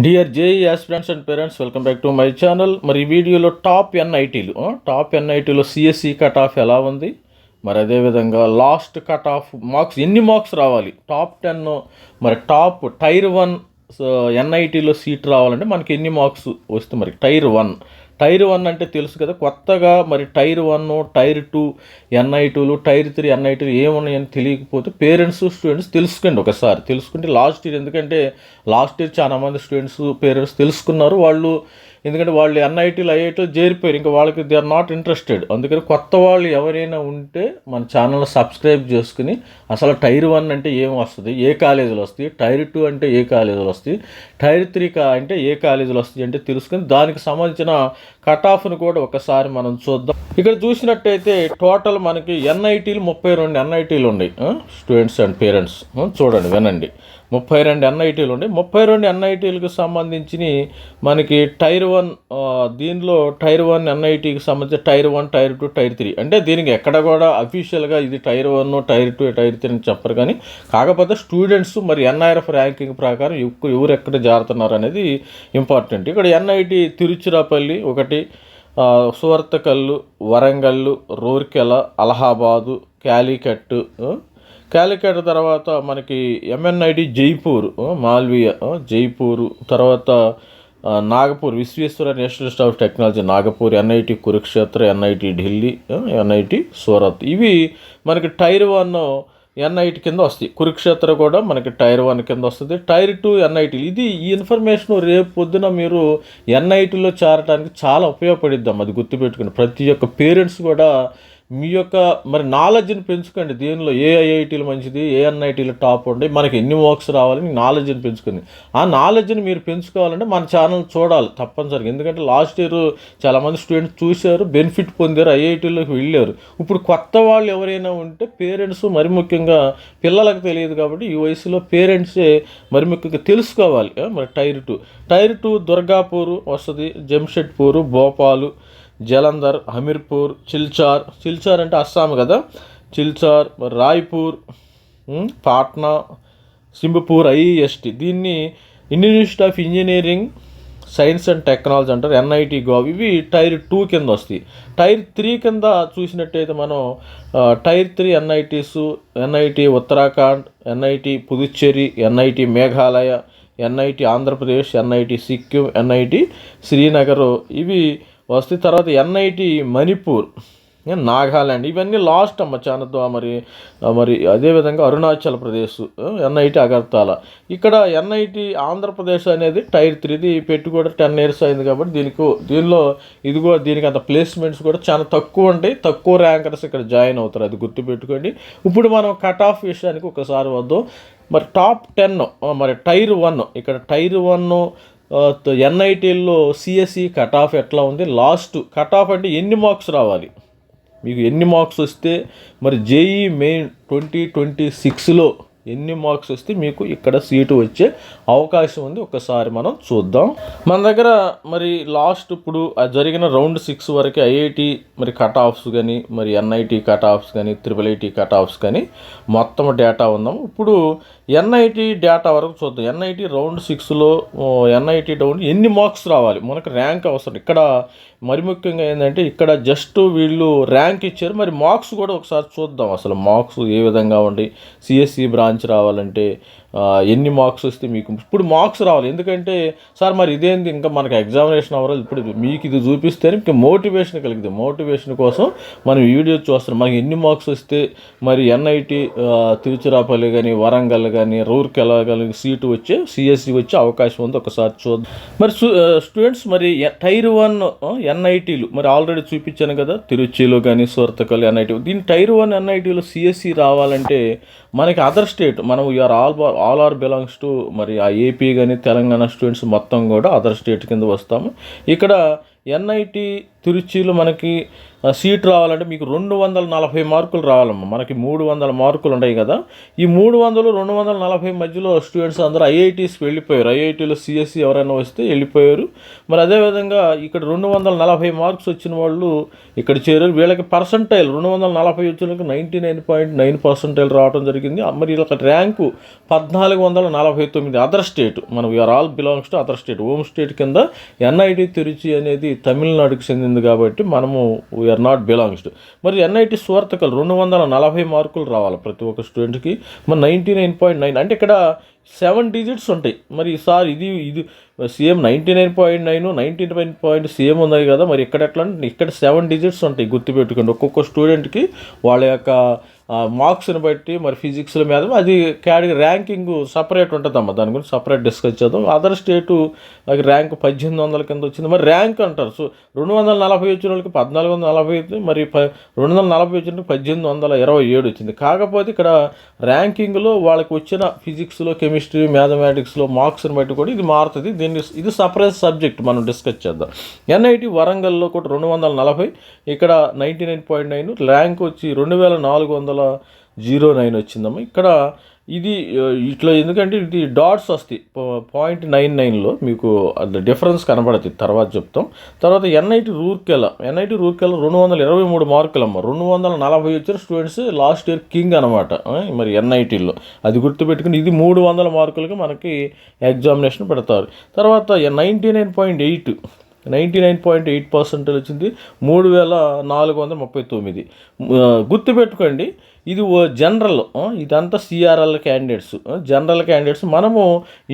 Dear JEE aspirants and parents welcome back to my channel మరి ఈ వీడియోలో top ఎన్ఐటీలు టాప్ ఎన్ఐటీలో సిఎస్సి కట్ ఆఫ్ ఎలా ఉంది? మరి అదేవిధంగా లాస్ట్ కట్ ఆఫ్ మార్క్స్ ఎన్ని మార్క్స్ రావాలి? టాప్ టెన్ మరి టాప్ టైర్ వన్ ఎన్ఐటీలో సీట్ రావాలంటే మనకి ఎన్ని మార్క్స్ వస్తే మరి టైర్ వన్ టైర్ వన్ అంటే తెలుసు కదా కొత్తగా మరి టైర్ వన్ టైర్ టూ ఎన్ఐ టూలు టైర్ త్రీ ఎన్ఐ టూలు ఏమున్నాయని తెలియకపోతే పేరెంట్స్ స్టూడెంట్స్ తెలుసుకోండి ఒకసారి. తెలుసుకుంటే లాస్ట్ ఇయర్ ఎందుకంటే లాస్ట్ ఇయర్ చాలా మంది స్టూడెంట్స్ పేరెంట్స్ తెలుసుకున్నారు. వాళ్ళు ఎందుకంటే వాళ్ళు ఎన్ఐటీలు ఐఐటీలు చేరిపోయారు. ఇంకా వాళ్ళకి దే ఆర్ నాట్ ఇంట్రెస్టెడ్ అందుకని కొత్త వాళ్ళు ఎవరైనా ఉంటే మన ఛానల్ సబ్స్క్రైబ్ చేసుకుని అసలు టైర్ వన్ అంటే ఏం వస్తుంది? ఏ కాలేజీలు వస్తాయి టైర్ టూ అంటే ఏ కాలేజీలు వస్తాయి టైర్ త్రీ కా అంటే ఏ కాలేజీలు వస్తాయి అంటే తెలుసుకుని దానికి సంబంధించిన కట్ ఆఫ్ను కూడా ఒకసారి మనం చూద్దాం. ఇక్కడ చూసినట్టయితే టోటల్ మనకి ఎన్ఐటీలు ముప్పై రెండు ఎన్ఐటీలు ఉన్నాయి. స్టూడెంట్స్ అండ్ పేరెంట్స్ చూడండి వినండి. ముప్పై రెండు ఎన్ఐటీలు ఉండే. ముప్పై రెండు ఎన్ఐటీలకు సంబంధించి మనకి టైర్ వన్ దీనిలో టైర్ వన్ ఎన్ఐటీకి సంబంధించి tier one tier two tier three. అంటే దీనికి ఎక్కడ కూడా అఫీషియల్గా ఇది tier one tier two tier three అని చెప్పరు కానీ కాకపోతే స్టూడెంట్స్ మరి ఎన్ఐఆర్ఎఫ్ ర్యాంకింగ్ ప్రకారం ఎక్కువ ఎవరు ఎక్కడ జారుతున్నారు అనేది ఇంపార్టెంట్. ఇక్కడ ఎన్ఐటి తిరుచిరాపల్లి ఒకటి సువర్తకల్లు వరంగల్లు రూర్కెల అలహాబాదు క్యాలికట్ క్యాలికట్ తర్వాత మనకి ఎంఎన్ఐడి జైపూర్ ఆ, మాల్వియ జైపూర్ తర్వాత Nagpur Visvesvaraya National Institute of Technology Nagpur NIT Kurukshetra NIT Delhi NIT Surat. ఇవి మనకి టైర్ వన్ ఎన్ఐటి కింద వస్తాయి. కురుక్షేత్ర కూడా మనకి టైర్ వన్ కింద వస్తుంది. టైర్ టూ ఎన్ఐటి ఇది ఈ ఇన్ఫర్మేషన్ రేపు పొద్దున మీరు ఎన్ఐటీలో చేరడానికి చాలా ఉపయోగపడిద్దాం. అది గుర్తుపెట్టుకుని ప్రతి ఒక్క పేరెంట్స్ కూడా మీ యొక్క మరి నాలెడ్జ్ని పెంచుకోండి. దీనిలో ఏ ఐఐటీలు మంచిది ఏ ఎన్ఐటీలు టాప్ ఉండి మనకి ఎన్ని మార్క్స్ రావాలని నాలెడ్జ్ని పెంచుకుంది ఆ నాలెడ్జ్ని మీరు పెంచుకోవాలంటే మన ఛానల్ చూడాలి తప్పనిసరిగా. ఎందుకంటే లాస్ట్ ఇయర్ చాలామంది స్టూడెంట్స్ చూశారు బెనిఫిట్ పొందారు ఐఐటీలోకి వెళ్ళారు. ఇప్పుడు కొత్త వాళ్ళు ఎవరైనా ఉంటే పేరెంట్స్ మరి ముఖ్యంగా పిల్లలకు తెలియదు కాబట్టి ఈ వయసులో పేరెంట్సే మరి ముఖ్యంగా తెలుసుకోవాలి. మరి tier two. Tier two Durgapur వస్తుంది జంషెడ్పూర్ భోపాలు. జలంధర్ హమీర్పూర్ చిల్చార్. చిల్చార్ అంటే అస్సాం కదా. చిల్చార్ రాయ్పూర్ పాట్నా సింబపూర్ ఐఈఎస్టి. దీన్ని Indian institute of engineering science and technology అంటారు. ఎన్ఐటి గోవ్. ఇవి టైర్ టూ కింద వస్తాయి. టైర్ త్రీ కింద చూసినట్టయితే మనం tier three NITs NIT Uttarakhand NIT Puducherry NIT Meghalaya NIT Andhra Pradesh NIT Sikkim NIT Srinagar. ఇవి వస్తే తర్వాత ఎన్ఐటి మణిపూర్ నాగాల్యాండ్ నాగాలాండ్ ఇవన్నీ లాస్ట్ అమ్మ చానద్వా మరి మరి అదేవిధంగా అరుణాచల్ ప్రదేశ్ ఎన్ఐటి అగర్తాల. ఇక్కడ ఎన్ఐటి ఆంధ్రప్రదేశ్ అనేది టైర్ త్రీది పెట్టి కూడా టెన్ ఇయర్స్ అయింది కాబట్టి దీనికి దీనిలో ఇది కూడా దీనికి అంత ప్లేస్మెంట్స్ కూడా చాలా తక్కువ ఉంటాయి. తక్కువ ర్యాంకర్స్ ఇక్కడ జాయిన్ అవుతారు అది గుర్తుపెట్టుకోండి. ఇప్పుడు మనం కట్ ఆఫ్ విషయానికి ఒకసారి వద్దాం. మరి టాప్ టెన్ మరి టైర్ వన్ ఇక్కడ టైర్ వన్ ఎన్ఐటీల్లో సిఎస్ఈ కట్ ఆఫ్ ఎట్లా ఉంది? లాస్ట్ కట్ ఆఫ్ అంటే ఎన్ని మార్క్స్ రావాలి? మీకు ఎన్ని మార్క్స్ వస్తే మరి జేఈ మెయిన్ ట్వంటీ ట్వంటీ సిక్స్లో ఎన్ని మార్క్స్ వస్తే మీకు ఇక్కడ సీటు వచ్చే అవకాశం ఉంది. ఒకసారి మనం చూద్దాం. మన దగ్గర మరి లాస్ట్ ఇప్పుడు జరిగిన రౌండ్ సిక్స్ వరకు ఐఐటి మరి కట్ ఆఫ్స్ కానీ మరి ఎన్ఐటి కట్ ఆఫ్స్ కానీ త్రిపుల్ ఐటీ కట్ ఆఫ్స్ కానీ మొత్తం డేటా ఉందాం ఇప్పుడు ఎన్ఐటి డేటా వరకు చూద్దాం. ఎన్ఐటి రౌండ్ సిక్స్లో ఎన్ఐటి డౌన్ ఎన్ని మార్క్స్ రావాలి? మనకు ర్యాంక్ అవసరం. ఇక్కడ మరి ముఖ్యంగా ఏంటంటే ఇక్కడ జస్ట్ వీళ్ళు ర్యాంక్ ఇచ్చారు. మరి మార్క్స్ కూడా ఒకసారి చూద్దాం. అసలు మార్క్స్ ఏ విధంగా ఉండి సిఎస్సి బ్రాంచ్ రావాలంటే ఎన్ని మార్క్స్ వస్తే మీకు ఇప్పుడు మార్క్స్ రావాలి. ఎందుకంటే సార్ మరి ఇదేంది? ఇంకా మనకి ఎగ్జామినేషన్ అవ్వాలి ఇప్పుడు మీకు ఇది చూపిస్తేనే మీకు మోటివేషన్ కలిగింది మోటివేషన్ కోసం మనం ఈ వీడియో చూస్తున్నాం. మనకి ఎన్ని మార్క్స్ వస్తే మరి ఎన్ఐటి తిరుచిరాపల్లి కానీ వరంగల్ కానీ రూర్కెలా కానీ సీటు వచ్చే సిఎస్సి వచ్చే అవకాశం ఉంది. ఒకసారి చూద్దాం. మరి స్టూడెంట్స్ మరి టైర్ వన్ ఎన్ఐటీలు మరి ఆల్రెడీ చూపించాను కదా. తిరుచిలో కానీ సూర్తకల్ ఎన్ఐటీ దీని టైర్ వన్ ఎన్ఐటీలో సిఎస్సి రావాలంటే మనకి అదర్ స్టేట్ స్టేట్. మనం you are all all are belongs to మరి ఆ ఏపీ కానీ తెలంగాణ స్టూడెంట్స్ మొత్తం కూడా అదర్ స్టేట్ కింద వస్తాము. ఇక్కడ ఎన్ఐటి తిరుచిలో మనకి సీట్ రావాలంటే మీకు రెండు వందల నలభై మార్కులు రావాలమ్మా. మనకి మూడు వందల మార్కులు ఉన్నాయి కదా. ఈ మూడు వందలు రెండు వందల నలభై మధ్యలో స్టూడెంట్స్ అందరూ ఐఐటీస్కి వెళ్ళిపోయారు. ఐఐటీలో సిఎస్సి ఎవరైనా వస్తే వెళ్ళిపోయారు. మరి అదేవిధంగా ఇక్కడ రెండు వందల నలభై మార్క్స్ వచ్చిన వాళ్ళు ఇక్కడ చేరారు. వీళ్ళకి పర్సంటైల్ రెండు వందల నలభై వచ్చిన వాళ్ళకి ninety nine point nine percentile రావడం జరిగింది. మరి వీళ్ళకి ర్యాంకు పద్నాలుగు వందల నలభై తొమ్మిది. అదర్ స్టేట్ మనం we are all belongs to other state home state కింద ఎన్ఐటి తిరుచి అనేది తమిళనాడుకి చెందింది కాబట్టి మనము వీఆర్ నాట్ బిలాంగ్స్ మరి ఎన్ఐటి సువర్తకలు రెండు వందల నలభై మార్కులు రావాలి ప్రతి ఒక్క స్టూడెంట్కి మరి నైంటీ నైన్ పాయింట్ నైన్ అంటే ఇక్కడ సెవెన్ డిజిట్స్ ఉంటాయి. మరి ఈసారి ఇది ఇది CM ninety nine point nine ninety nine point CM ఉన్నాయి కదా మరి ఇక్కడ ఎట్లా? అంటే ఇక్కడ సెవెన్ డిజిట్స్ ఉంటాయి గుర్తుపెట్టుకోండి. ఒక్కొక్క స్టూడెంట్కి వాళ్ళ యొక్క మార్క్స్ని బట్టి మరి ఫిజిక్స్ల మీద అది కేటగిరీ ర్యాంకింగ్ సపరేట్ ఉంటుందమ్మా. దాని గురించి సపరేట్ డిస్కస్ చేద్దాం. అదర్ స్టేటు నాకు ర్యాంక్ పద్దెనిమిది వందల కింద వచ్చింది. మరి ర్యాంక్ అంటారు. సో రెండు వందల నలభై వచ్చిన వాళ్ళకి పద్నాలుగు వందల నలభై ఐదు మరి ప రెండు వందల నలభై వచ్చిన పద్దెనిమిది వందల ఇరవై ఏడు వచ్చింది. కాకపోతే ఇక్కడ ర్యాంకింగ్లో వాళ్ళకి వచ్చిన ఫిజిక్స్లో కెమిస్ట్రీ మ్యాథమెటిక్స్లో మార్క్స్ని బట్టి కూడా ఇది మారుతుంది. దీన్ని ఇది సపరేట్ సబ్జెక్ట్ మనం డిస్కస్ చేద్దాం. ఎన్ఐటి వరంగల్లో కూడా రెండు వందల నలభై ఇక్కడ ninety nine point nine rank వచ్చి రెండు వేల నాలుగు వందల జీరో నైన్ వచ్చిందమ్మా. ఇక్కడ ఇది ఇట్లా ఎందుకంటే ఇది డాట్స్ వస్తాయి. పాయింట్ నైన్ నైన్లో మీకు అది డిఫరెన్స్ కనబడుతుంది తర్వాత చెప్తాం. తర్వాత ఎన్ఐటి రూర్కెల ఎన్ఐటి రూర్కెల రెండు వందల ఇరవై మూడు మార్కులు అమ్మ రెండు వందల నలభై వచ్చిన స్టూడెంట్స్ లాస్ట్ ఇయర్ కింగ్ అనమాట మరి ఎన్ఐటీలో. అది గుర్తుపెట్టుకుని ఇది మూడు వందల మార్కులకి మనకి ఎగ్జామినేషన్ పెడతారు. తర్వాత ninety nine point eight ninety nine point eight percentage వచ్చింది. మూడు వేల నాలుగు వందల ముప్పై తొమ్మిది. గుర్తుపెట్టుకోండి. ఇది ఓ జనరల్ ఇదంతా సిఆర్ఎల్ క్యాండిడేట్స్ జనరల్ క్యాండిడేట్స్ మనము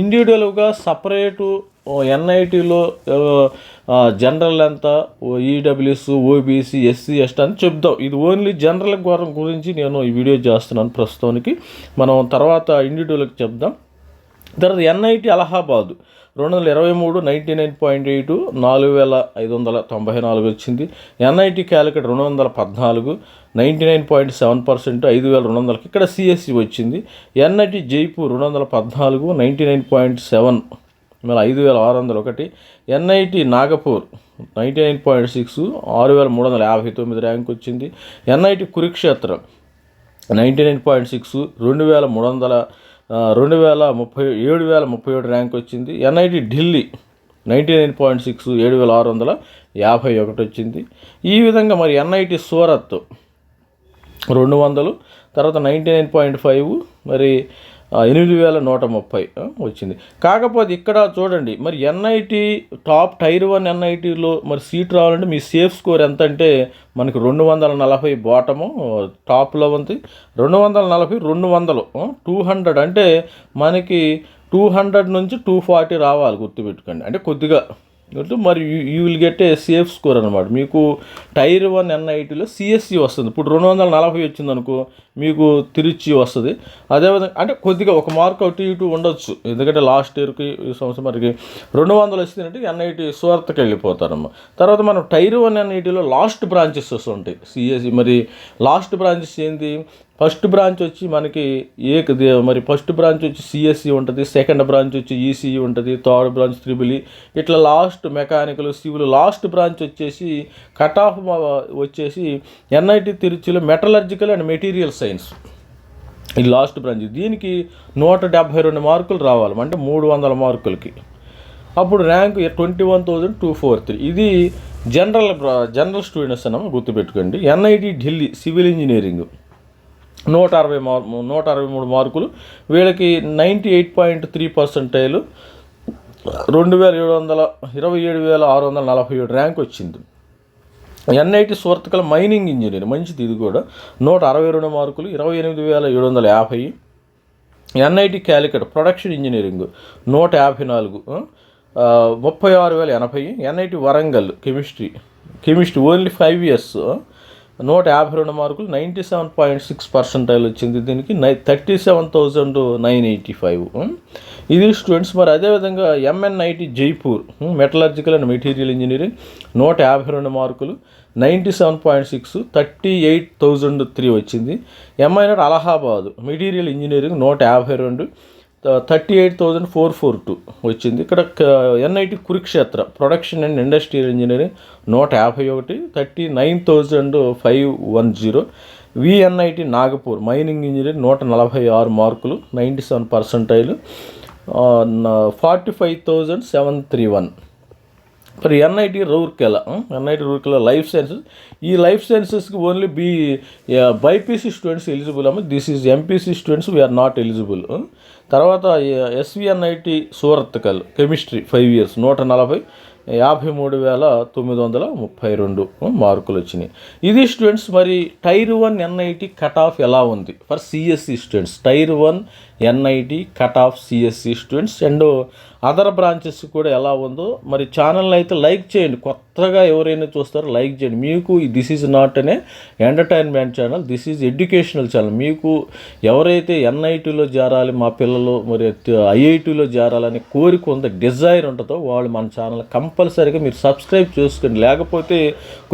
ఇండివిజువల్గా సపరేటు ఎన్ఐటీలో జనరల్ ఎంత ఈడబ్ల్యూఎస్ ఓబీసీ ఎస్సీ ఎస్టీ అని చెప్దాం ఇది ఓన్లీ జనరల్ గురించి నేను ఈ వీడియో చేస్తున్నాను ప్రస్తుతానికి. మనం తర్వాత ఇండివిజువల్కి చెప్దాం. తర్వాత ఎన్ఐటి అలహాబాద్ రెండు వందల ఇరవై మూడు నైంటీ నైన్ పాయింట్ ఎయిట్ నాలుగు వేల ఐదు వందల తొంభై నాలుగు వచ్చింది. ఎన్ఐటి క్యాలికట్ రెండు వందల పద్నాలుగు ninety nine point seven percent ఐదు వేల రెండు వందలకి ఇక్కడ సిఎస్సి వచ్చింది. ఎన్ఐటి జైపూర్ రెండు వందల పద్నాలుగు నైంటీ నైన్ పాయింట్ సెవెన్ మళ్ళీ ఐదు వేల ఆరు వందల ఒకటి NIT Nagpur ninety nine point six ఆరు వేల మూడు వందల యాభై తొమ్మిది ర్యాంక్ వచ్చింది. ఎన్ఐటి కురుక్షేత్రం నైంటీ నైన్ పాయింట్ సిక్స్ రెండు వేల మూడు వందల రెండు వేల ముప్పై ఏడు వేల ముప్పై ఏడు ర్యాంక్ వచ్చింది. NIT Delhi ninety nine point six ఏడు వేల ఆరు వందల యాభై ఒకటి వచ్చింది. ఈ విధంగా మరి ఎన్ఐటి సూరత్ రెండు వందలు తర్వాత నైంటీ నైన్ పాయింట్ ఫైవ్ మరి ఎనిమిది వేల నూట ముప్పై వచ్చింది. కాకపోతే ఇక్కడ చూడండి మరి ఎన్ఐటి టాప్ టైర్ వన్ ఎన్ఐటీలో మరి సీట్ రావాలంటే మీ సేఫ్ స్కోర్ ఎంత అంటే మనకి రెండు వందల నలభై బాటము టాప్లో ఉంది రెండు వందల నలభై రెండు వందలు టూ హండ్రెడ్ అంటే మనకి టూ హండ్రెడ్ నుంచి టూ ఫార్టీ రావాలి గుర్తుపెట్టుకోండి. అంటే కొద్దిగా అంటే మరి you will get a safe score అనమాట మీకు టైర్ వన్ ఎన్ఐటీలో సిఎస్సి వస్తుంది. ఇప్పుడు రెండు వందల నలభై వచ్చింది అనుకో మీకు తిరుచి వస్తుంది. అదేవిధంగా అంటే కొద్దిగా ఒక మార్క్ అటు ఇటు ఉండొచ్చు. ఎందుకంటే లాస్ట్ ఇయర్కి ఈ సంవత్సరం మరికి రెండు వందలు వచ్చిందంటే ఎన్ఐటి సువార్తకి వెళ్ళిపోతారమ్మ. తర్వాత మనం టైర్ వన్ ఎన్ఐటీలో లాస్ట్ బ్రాంచెస్ వస్తుంటాయి. సిఎస్సి మరి లాస్ట్ బ్రాంచెస్ ఏంటి ఫస్ట్ బ్రాంచ్ వచ్చి మనకి ఏ మరి ఫస్ట్ బ్రాంచ్ వచ్చి సిఎస్సి ఉంటుంది సెకండ్ బ్రాంచ్ వచ్చి ఈసీఈ ఉంటుంది థర్డ్ బ్రాంచ్ త్రిబులి. ఇట్లా last mechanical civil last branch వచ్చేసి కట్ ఆఫ్ వచ్చేసి ఎన్ఐటి తిరుచిలో మెటలర్జికల్ అండ్ మెటీరియల్ సైన్స్ ఇది లాస్ట్ బ్రాంచ్. దీనికి నూట డెబ్భై రెండు మార్కులు రావాలి. అంటే మూడు వందల మార్కులకి. అప్పుడు rank twenty one thousand two four three ఇది జనరల్ జనరల్ స్టూడెంట్స్ అన్నమా గుర్తుపెట్టుకోండి. ఎన్ఐటి ఢిల్లీ సివిల్ ఇంజనీరింగ్ నూట అరవై మార్ నూట అరవై మూడు మార్కులు. వీళ్ళకి ninety eight point three percentile రెండు వేల ఏడు వందల ఇరవై ఏడు వేల ఆరు వందల నలభై ఏడు ర్యాంక్ వచ్చింది. ఎన్ఐటి సువర్తకల మైనింగ్ ఇంజనీర్ మంచిది ఇది కూడా. నూట అరవై రెండు మార్కులు ఇరవై ఎనిమిది వేల ఏడు వందల యాభై. ఎన్ఐటి క్యాలికట్ ప్రొడక్షన్ ఇంజనీరింగ్ నూట యాభై నాలుగు. ముప్పై ఆరు వేల ఎనభై. NIT Warangal chemistry chemistry only five years. నూట యాభై రెండు మార్కులు ninety seven point six percentile వచ్చింది దీనికి. నై thirty seven thousand nine eighty five. ఇది స్టూడెంట్స్ మరి అదేవిధంగా MNIT Jaipur metallurgical and material engineering నూట యాభై రెండు మార్కులు ninety seven point six thirty eight thousand three వచ్చింది. ఎంఐనట్ అలహాబాద్ మెటీరియల్ ఇంజనీరింగ్ నూట యాభై రెండు thirty eight thousand four four two వచ్చింది. ఇక్కడ NIT Kurukshetra production and industrial engineering నూట యాభై ఒకటి thirty nine thousand five one zero VNIT Nagpur mining engineering నూట నలభై ఆరు మార్కులు ninety seven percentile forty five thousand seven three one మరి NIT Rourkela NIT Rourkela life sciences ఈ life సైన్సెస్కి only B BiPC students eligible అమ్మ this is MPC students we are not eligible తర్వాత SVNIT Surathkal chemistry five years నూట నలభై యాభై మూడు వేల తొమ్మిది వందల ముప్పై రెండు మార్కులు వచ్చినాయి. ఇది స్టూడెంట్స్ మరి tier one NIT cut off ఎలా ఉంది? For CSE students tier one NIT cut off CSE students and other branches కూడా ఎలా ఉందో మరి ఛానల్ని అయితే లైక్ చేయండి. కొత్తగా ఎవరైనా చూస్తారో లైక్ చేయండి. మీకు దిస్ ఈజ్ నాట్ అనే entertainment channel this is educational channel. మీకు ఎవరైతే ఎన్ఐటీలో చేరాలి మా పిల్లలు మరి ఐఐటీలో చేరాలని కోరిక ఉందో డిజైర్ ఉంటుందో వాళ్ళు మన ఛానల్ కంపల్సరీగా మీరు సబ్స్క్రైబ్ చేసుకోండి. లేకపోతే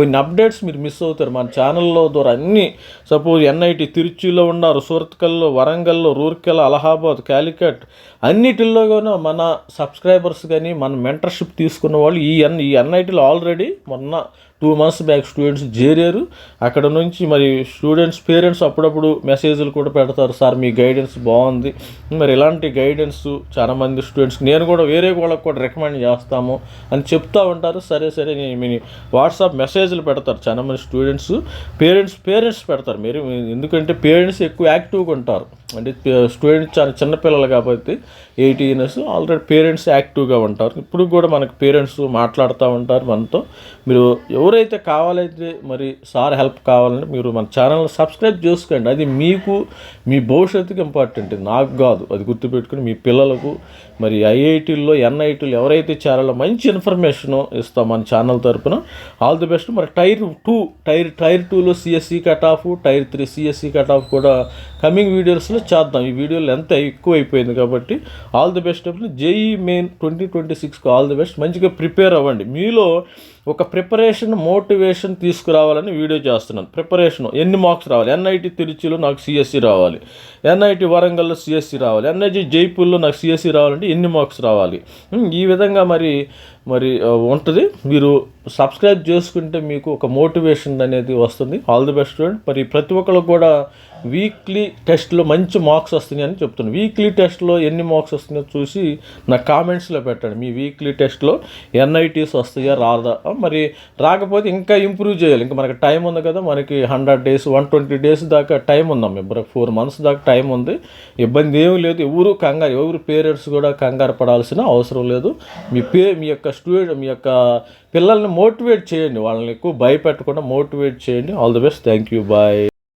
కొన్ని అప్డేట్స్ మీరు మిస్ అవుతారు. మన ఛానల్లో ద్వారా అన్ని సపోజ్ ఎన్ఐటి తిరుచిలో ఉన్నారు సూరత్కల్లో వరంగల్లో రూర్కెల్ అలహాబాద్ క్యాలికట్ అన్నిటిల్లో కూడా మన సబ్స్క్రైబర్స్ కానీ మన మెంటర్షిప్ తీసుకున్న వాళ్ళు ఈ ఎన్ ఈ ఎన్ఐటీలో ఆల్రెడీ మొన్న టూ మంత్స్ బ్యాక్ స్టూడెంట్స్ చేరారు. అక్కడ నుంచి మరి స్టూడెంట్స్ పేరెంట్స్ అప్పుడప్పుడు మెసేజ్లు కూడా పెడతారు. సార్ మీ గైడెన్స్ బాగుంది. మరి ఇలాంటి గైడెన్స్ చాలామంది స్టూడెంట్స్ నేను కూడా వేరే వాళ్ళకి కూడా రికమెండ్ చేస్తాము అని చెప్తా ఉంటారు. సరే సరే నేను మీ వాట్సాప్ మెసేజ్లు పెడతారు చాలామంది స్టూడెంట్స్. పేరెంట్స్ పేరెంట్స్ పెడతారు. మీరు ఎందుకంటే పేరెంట్స్ ఎక్కువ యాక్టివ్గా ఉంటారు. అంటే స్టూడెంట్స్ చాలా చిన్నపిల్లలు కాబట్టి ఎయిటీన్ ఇయర్స్ ఆల్రెడీ పేరెంట్స్ యాక్టివ్గా ఉంటారు. ఇప్పుడు కూడా మనకు పేరెంట్స్ మాట్లాడుతూ ఉంటారు మనతో. మీరు ఎవరైతే కావాలైతే మరి సార్ హెల్ప్ కావాలంటే మీరు మన ఛానల్ సబ్స్క్రైబ్ చేసుకోండి. అది మీకు మీ భవిష్యత్తుకి ఇంపార్టెంట్ నాకు కాదు. అది గుర్తుపెట్టుకుని మీ పిల్లలకు మరి ఐఐటీల్లో ఎన్ఐటీలు ఎవరైతే చేరాలో మంచి ఇన్ఫర్మేషన్ ఇస్తాం మన ఛానల్ తరపున. ఆల్ ది బెస్ట్ మరి టైర్ టూ టైర్ టైర్ టూలో CSE cut off tier three CSE cut off కూడా కమింగ్ వీడియోస్లో చేద్దాం. ఈ వీడియోలు ఎంత ఎక్కువ అయిపోయింది కాబట్టి all the best JEE main twenty twenty సిక్స్కి ఆల్ ది బెస్ట్ మంచిగా ప్రిపేర్ అవ్వండి. మీలో ఒక ప్రిపరేషన్ మోటివేషన్ తీసుకురావాలని వీడియో చేస్తున్నాను. ప్రిపరేషన్ ఎన్ని మార్క్స్ రావాలి? ఎన్ఐటి తిరుచిలో నాకు సిఎస్సి రావాలి. ఎన్ఐటి వరంగల్లో సిఎస్సి రావాలి. ఎన్ఐటి జైపూర్లో నాకు సిఎస్సి రావాలంటే ఎన్ని మార్క్స్ రావాలి? ఈ విధంగా మరి మరి ఉంటుంది. మీరు సబ్స్క్రైబ్ చేసుకుంటే మీకు ఒక మోటివేషన్ అనేది వస్తుంది. ఆల్ ది బెస్ట్ స్టూడెంట్ మరి ప్రతి ఒక్కరు కూడా వీక్లీ టెస్ట్లో మంచి మార్క్స్ వస్తున్నాయి అని చెప్తున్నాను. వీక్లీ టెస్ట్లో ఎన్ని మార్క్స్ వస్తున్నాయో చూసి నా కామెంట్స్లో పెట్టండి. మీ వీక్లీ టెస్ట్లో ఎన్ఐటీస్ వస్తాయా రాదా? మరి రాకపోతే ఇంకా ఇంప్రూవ్ చేయాలి. ఇంకా మనకి టైం ఉంది కదా మనకి hundred days one twenty days దాకా టైం ఉందాం. ఇప్పుడు ఫోర్ మంత్స్ దాకా టైం ఉంది. ఇబ్బంది ఏమీ లేదు. ఎవరు కంగారు ఎవరు పేరెంట్స్ కూడా కంగారు పడాల్సిన అవసరం లేదు. మీ పే మీ యొక్క స్టూడెంట్ మీ యొక్క పిల్లల్ని మోటివేట్ చేయండి. వాళ్ళని ఎక్కువ భయపెట్టకుండా మోటివేట్ చేయండి. All the best. Thank you. Bye.